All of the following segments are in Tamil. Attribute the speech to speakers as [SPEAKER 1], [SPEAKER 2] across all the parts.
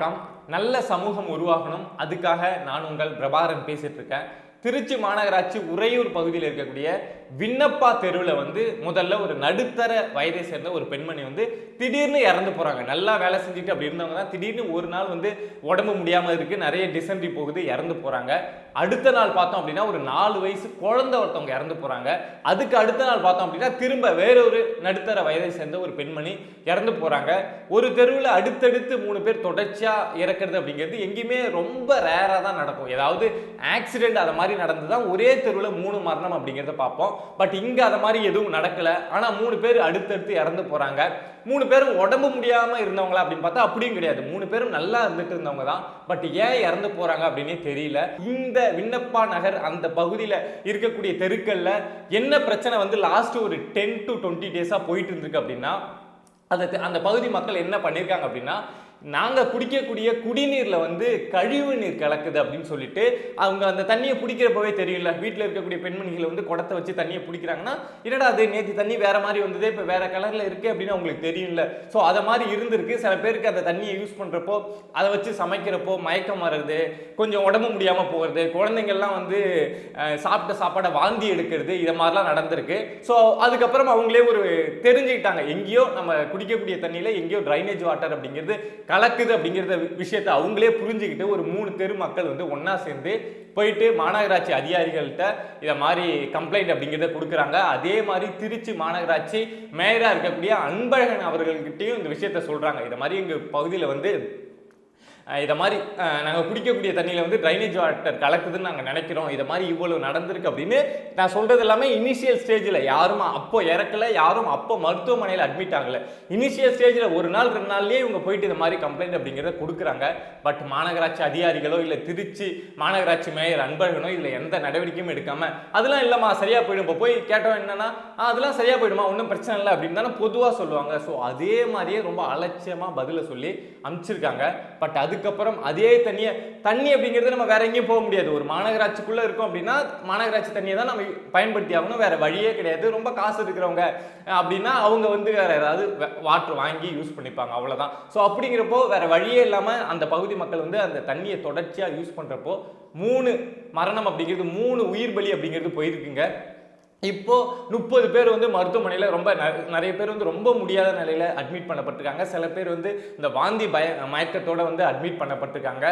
[SPEAKER 1] வணக்கம். நல்ல சமூகம் உருவாகணும். அதுக்காக நான் உங்கள் பிரபாகரன் பேசிட்டு இருக்கேன். திருச்சி மாநகராட்சி உறையூர் பகுதியில் இருக்கக்கூடிய விண்ணப்பா தெருவில் வந்து முதல்ல ஒரு நடுத்தர வயதை சேர்ந்த ஒரு பெண்மணி வந்து திடீர்னு இறந்து போறாங்க. நல்லா வேலை செஞ்சுட்டு அப்படி இருந்தவங்க தான் திடீர்னு ஒரு நாள் வந்து உடம்பு முடியாமல் இருக்கு. நிறைய டிசென்ட்ரி போகுது இறந்து போறாங்க. அடுத்த நாள் பார்த்தோம் அப்படின்னா ஒரு நாலு வயசு குழந்தை ஒருத்தவங்க இறந்து போகிறாங்க அதுக்கு அடுத்த நாள் பார்த்தோம் அப்படின்னா திரும்ப வேறொரு நடுத்தர வயதை சேர்ந்த ஒரு பெண்மணி இறந்து போகிறாங்க ஒரு தெருவில் அடுத்தடுத்து மூணு பேர் தொடர்ச்சியாக இறக்குறது அப்படிங்கிறது எங்கேயுமே ரொம்ப ரேராக தான் நடக்கும். ஏதாவது ஆக்சிடெண்ட் அதை மாதிரி நடந்து தான் ஒரே தெருவில் மூணு மரணம் அப்படிங்கிறத பார்ப்போம். பட் இங்கே அதை மாதிரி எதுவும் நடக்கல. ஆனால் மூணு பேர் அடுத்தடுத்து இறந்து போகிறாங்க மூணு பேரும் உடம்பு முடியாமல் இருந்தவங்களா அப்படின்னு பார்த்தா அப்படியும் கிடையாது. மூணு பேரும் நல்லா இருந்துட்டு இருந்தவங்க தான். பட் ஏன் இறந்து போகிறாங்க அப்படின்னே தெரியல. இந்த விண்ணப்பா நகர் அந்த பகுதியில் இருக்கக்கூடிய தெருக்கள்ல என்ன பிரச்சனை வந்து லாஸ்ட் ஒரு டென் டு டுவெண்ட்டி டேஸாக போயிட்டு இருந்திருக்கு அப்படின்னா அந்த அந்த பகுதி மக்கள் என்ன பண்ணியிருக்காங்க அப்படின்னா நாங்கள் குடிக்கக்கூடிய குடிநீரில் வந்து கழிவு நீர் கலக்குது அப்படின்னு சொல்லிட்டு அவங்க அந்த தண்ணியை பிடிக்கிறப்பவே தெரியல வீட்டில் இருக்கக்கூடிய பெண்மணிகளை வந்து குடத்தை வச்சு தண்ணியை பிடிக்கிறாங்கன்னா என்னடா அது நேற்று தண்ணி வேற மாதிரி வந்தது இப்போ வேற கலரில் இருக்குது அப்படின்னு அவங்களுக்கு தெரியல ஸோ அதை மாதிரி இருந்திருக்கு. சில பேருக்கு அந்த தண்ணியை யூஸ் பண்ணுறப்போ அதை வச்சு சமைக்கிறப்போ மயக்கம் வர்றது கொஞ்சம் உடம்பு முடியாமல் போகிறது குழந்தைங்கள்லாம் வந்து சாப்பிட்ட சாப்பாடை வாந்தி எடுக்கிறது இதை மாதிரிலாம் நடந்திருக்கு. ஸோ அதுக்கப்புறம் அவங்களே ஒரு தெரிஞ்சுக்கிட்டாங்க. எங்கேயோ நம்ம குடிக்கக்கூடிய தண்ணியில் எங்கேயோ ட்ரைனேஜ் வாட்டர் அப்படிங்கிறது கலக்குது அப்படிங்கிறத விஷயத்தை அவங்களே புரிஞ்சுக்கிட்டு ஒரு மூணு தெரு மக்கள் வந்து ஒன்றா சேர்ந்து போயிட்டு மாநகராட்சி அதிகாரிகள்கிட்ட இதை மாதிரி கம்ப்ளைண்ட் அப்படிங்கிறத கொடுக்குறாங்க. அதே மாதிரி திருச்சி மாநகராட்சி மேயராக இருக்கக்கூடிய அன்பழகன் அவர்கள்கிட்டயும் இந்த விஷயத்த சொல்கிறாங்க இதை மாதிரி எங்கள் பகுதியில் வந்து இதை மாதிரி நாங்கள் குடிக்கக்கூடிய தண்ணியில் வந்து ட்ரைனேஜ் வாட்டர் கலக்குதுன்னு நாங்கள் நினைக்கிறோம். இதை மாதிரி இவ்வளவு நடந்திருக்கு அப்படின்னு நான் சொல்கிறது எல்லாமே இனிஷியல் ஸ்டேஜில் யாரும் அப்போ இறக்கல யாரும் அப்போ மருத்துவமனையில் அட்மிட் ஆகலை. இனிஷியல் ஸ்டேஜில் ஒரு நாள் ரெண்டு நாள்லேயே இவங்க போயிட்டு இந்த மாதிரி கம்ப்ளைண்ட் அப்படிங்கிறத கொடுக்குறாங்க. பட் மாநகராட்சி அதிகாரிகளோ இல்லை திருச்சி மாநகராட்சி மேயர் அன்பழகனோ இதில் எந்த நடவடிக்கையும் எடுக்காமல் அதெல்லாம் இல்லைம்மா சரியாக போயிடும். இப்போ போய் கேட்டோம் என்னன்னா அதெல்லாம் சரியாக போயிடுமா? ஒன்றும் பிரச்சனை இல்லை. அப்படின்னு தானே பொதுவாக சொல்லுவாங்க. ஸோ அதே மாதிரியே ரொம்ப அலட்சியமாக பதிலை சொல்லி அனுப்பிச்சிருக்காங்க. பட் அதுக்கப்புறம் அதே தண்ணியை தண்ணி அப்படிங்கிறது நம்ம வேற எங்கேயும் போக முடியாது. ஒரு மாநகராட்சிக்குள்ளே இருக்கோம் அப்படின்னா மாநகராட்சி தண்ணியை தான் நம்ம பயன்படுத்தி ஆகணும். வேற வழியே கிடையாது. ரொம்ப காசு இருக்கிறவங்க அப்படின்னா அவங்க வந்து வேற ஏதாவது வாட்டர் வாங்கி யூஸ் பண்ணிப்பாங்க. அவ்வளோதான் ஸோ அப்படிங்கிறப்போ வேற வழியே இல்லாமல் அந்த பகுதி மக்கள் வந்து அந்த தண்ணியை தொடர்ச்சியாக யூஸ் பண்ணுறப்போ மூணு மரணம் அப்படிங்கிறது மூணு உயிர் பலி அப்படிங்கிறது போயிருக்குங்க. இப்போது முப்பது பேர் வந்து மருத்துவமனையில் ரொம்ப ந- நிறைய பேர் வந்து ரொம்ப முடியாத நிலையில் அட்மிட் பண்ணப்பட்டிருக்காங்க. சில பேர் வந்து இந்த வாந்தி பய மயக்கத்தோடு வந்து அட்மிட் பண்ணப்பட்டிருக்காங்க.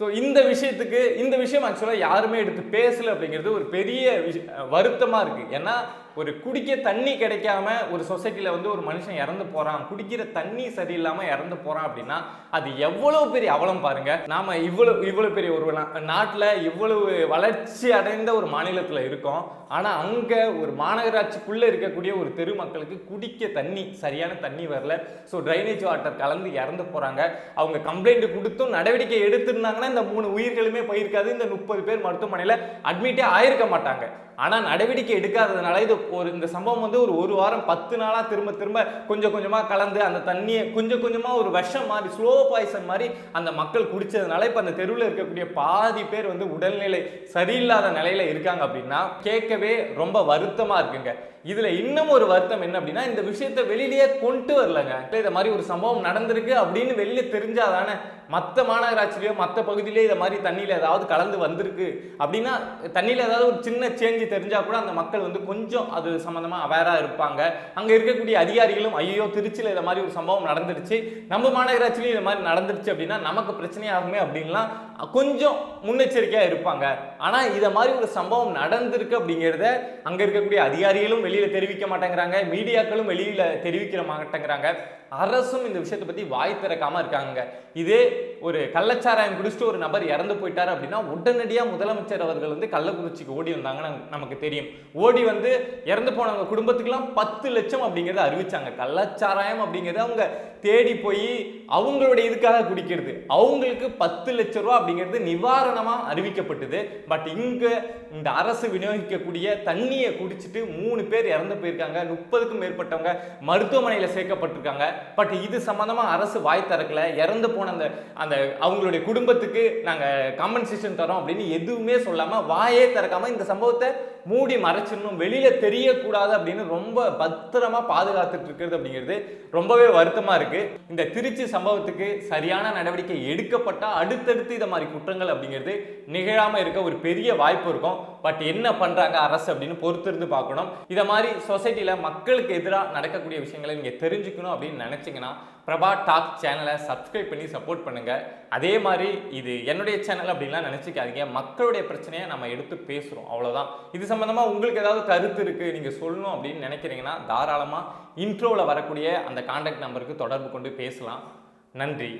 [SPEAKER 1] ஸோ இந்த விஷயத்துக்கு இந்த விஷயம் ஆக்சுவலாக யாருமே எடுத்து பேசல அப்படிங்கிறது ஒரு பெரிய விஷ வருத்தமாக இருக்குது ஏன்னா ஒரு குடிக்க தண்ணி கிடைக்காம ஒரு சொசைட்டியில் வந்து ஒரு மனுஷன் இறந்து போகிறான் குடிக்கிற தண்ணி சரியில்லாமல் இறந்து போகிறான் அப்படின்னா அது எவ்வளோ பெரிய அவலம் பாருங்கள் நாம் இவ்வளோ இவ்வளோ பெரிய ஒரு நாட்டில் இவ்வளவு வளர்ச்சி அடைந்த ஒரு மாநிலத்தில் இருக்கோம். ஆனால் அங்கே ஒரு மாநகராட்சிக்குள்ளே இருக்கக்கூடிய ஒரு தெரு மக்களுக்கு குடிக்க தண்ணி சரியான தண்ணி வரல. ஸோ ட்ரைனேஜ் வாட்டர் கலந்து இறந்து போகிறாங்க அவங்க கம்ப்ளைண்ட் கொடுத்தும் நடவடிக்கை எடுத்திருந்தாங்கன்னா இந்த மூணு உயிர்களுமே போயிருக்காது. இந்த முப்பது பேர் மருத்துவமனையில் அட்மிட்டே ஆயிருக்க மாட்டாங்க. ஆனால் நடவடிக்கை எடுக்காததுனால இது ஒரு இந்த சம்பவம் வந்து ஒரு ஒரு வாரம் பத்து நாளாக திரும்ப திரும்ப கொஞ்சம் கொஞ்சமாக கலந்து அந்த தண்ணியை கொஞ்சம் கொஞ்சமாக ஒரு விஷம் மாதிரி ஸ்லோ பாய்சன் மாதிரி அந்த மக்கள் குடித்ததுனால இப்போ அந்த தெருவில் இருக்கக்கூடிய பாதி பேர் வந்து உடல்நிலை சரியில்லாத நிலையில் இருக்காங்க அப்படின்னா கேட்கவே ரொம்ப வருத்தமாக இருக்குங்க. இதில் இன்னும் ஒரு வருத்தம் என்ன அப்படின்னா இந்த விஷயத்தை வெளியிலேயே கொண்டு வரலங்க. இதை மாதிரி ஒரு சம்பவம் நடந்திருக்கு அப்படின்னு வெளியே தெரிஞ்சாதானே மற்ற மாநகராட்சியிலயோ மற்ற பகுதியிலேயே இதை மாதிரி தண்ணியில் ஏதாவது கலந்து வந்திருக்கு. அப்படின்னா தண்ணியில் ஏதாவது ஒரு சின்ன சேஞ்சு தெரிஞ்சா கூட அந்த மக்கள் வந்து கொஞ்சம் அது சம்மந்தமாக அவேராக இருப்பாங்க. அங்கே இருக்கக்கூடிய அதிகாரிகளும் ஐயோ திருச்சியில் இதை மாதிரி ஒரு சம்பவம் நடந்துருச்சு நம்ம மாநகராட்சியிலையும் இது மாதிரி நடந்துருச்சு அப்படின்னா நமக்கு பிரச்சனையாகுமே அப்படின்லாம் கொஞ்சம் முன்னெச்சரிக்கையாக இருப்பாங்க. ஆனால் இதை மாதிரி ஒரு சம்பவம் நடந்திருக்கு அப்படிங்கிறத அங்கே இருக்கக்கூடிய அதிகாரிகளும் வெளியில் தெரிவிக்க மாட்டேங்கிறாங்க. மீடியாக்களும் வெளியில் தெரிவிக்கிற மாட்டேங்கிறாங்க. அரசும் இந்த விஷயத்தை பற்றி வாய் திறக்காமல் இருக்காங்க. இதே ஒரு கள்ளச்சாராயம் குடிச்சிட்டு ஒரு நபர் இறந்து போயிட்டார் அப்படின்னா உடனடியாக முதலமைச்சர் அவர்கள் வந்து கள்ளக்குறிச்சிக்கு ஓடி வந்தாங்கன்னு நமக்கு- தெரியும். ஓடி வந்து இறந்து போனவங்க குடும்பத்துக்கெல்லாம் பத்து லட்சம் அப்படிங்கிறத அறிவிச்சாங்க. கள்ளச்சாராயம் அப்படிங்கிறத அவங்க தேடி போய் அவங்களுடைய இதுக்காக குடிக்கிறது. அவங்களுக்கு பத்து லட்ச ரூபா அப்படிங்கிறது நிவாரணமாக அறிவிக்கப்பட்டது. பட் இங்கே இந்த அரசு விநியோகிக்கக்கூடிய தண்ணியை குடிச்சிட்டு மூணு பேர் இறந்து போயிருக்காங்க. முப்பதுக்கும் மேற்பட்டவங்க மருத்துவமனையில் சேர்க்கப்பட்டிருக்காங்க. பட் இது சம்மந்தமாக அரசு வாய் திறக்கல. இறந்து போன அந்த அந்த அவங்களுடைய குடும்பத்துக்கு நாங்கள் காம்பன்சேஷன் தரோம் அப்படின்னு எதுவுமே சொல்லாமல் வாயே திறக்காம இந்த சம்பவத்தை மூடி மறைச்சிடணும் வெளியில் தெரியக்கூடாது அப்படின்னு ரொம்ப பத்திரமா பாதுகாத்துட்டு இருக்கிறது அப்படிங்கிறது ரொம்பவே வருத்தமா இருக்கு. இந்த திருச்சி சம்பவத்துக்கு சரியான நடவடிக்கை எடுக்கப்பட்டா அடுத்தடுத்து இதை மாதிரி குற்றங்கள் அப்படிங்கிறது நிகழாம இருக்க ஒரு பெரிய வாய்ப்பு இருக்கும். பட் என்ன பண்றாங்க அரசு அப்படின்னு பொறுத்திருந்து பார்க்கணும். இதை மாதிரி சொசைட்டியில் மக்களுக்கு எதிராக நடக்கக்கூடிய விஷயங்களை நீங்க தெரிஞ்சுக்கணும் அப்படின்னு நினச்சிங்கன்னா பிரபா டாக் சேனலை சப்ஸ்கிரைப் பண்ணி சப்போர்ட் பண்ணுங்கள் அதே மாதிரி இது என்னுடைய சேனல் அப்படின்லாம் நினச்சிக்காதீங்க. மக்களுடைய பிரச்சனையை நம்ம எடுத்து பேசுகிறோம் அவ்வளோதான் இது சம்மந்தமாக உங்களுக்கு ஏதாவது கருத்து இருக்குது நீங்கள் சொல்லணும் அப்படின்னு நினைக்கிறீங்கன்னா தாராளமாக இன்ட்ரோவில் வரக்கூடிய அந்த காண்டாக்ட் நம்பருக்கு தொடர்பு கொண்டு பேசலாம். நன்றி.